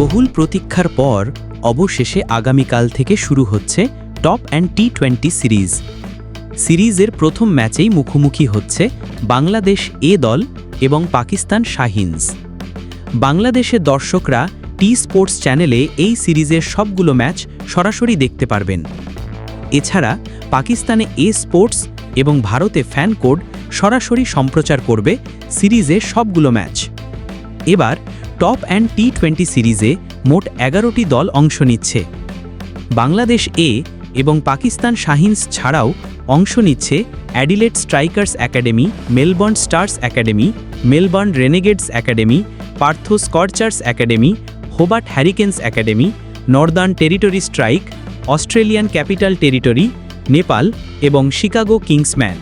বহুল প্রতীক্ষার পর অবশেষে আগামীকাল থেকে শুরু হচ্ছে top end T twenty series. সিরিজের প্রথম ম্যাচেই মুখোমুখি হচ্ছে বাংলাদেশ এ দল এবং পাকিস্তান শাহিনস। বাংলাদেশের দর্শকরা টি স্পোর্টস চ্যানেলে এই সিরিজের সবগুলো ম্যাচ সরাসরি দেখতে পারবেন। এছাড়া পাকিস্তানে এ স্পোর্টস এবং ভারতে ফ্যান কোড সরাসরি সম্প্রচার করবে সিরিজের সবগুলো ম্যাচ। এবার টপ অ্যান্ড টি টোয়েন্টি সিরিজে মোট এগারোটি দল অংশ নিচ্ছে। বাংলাদেশ এ এবং পাকিস্তান শাহিনস ছাড়াও অংশ নিচ্ছে Adelaide Strikers academy, Melbourne Stars academy, Melbourne Renegades academy, Perth Scorchers academy, Hobart Hurricanes academy, Northern Territory Strike, Australian Capital Territory, Nepal এবং শিকাগো কিংসম্যান।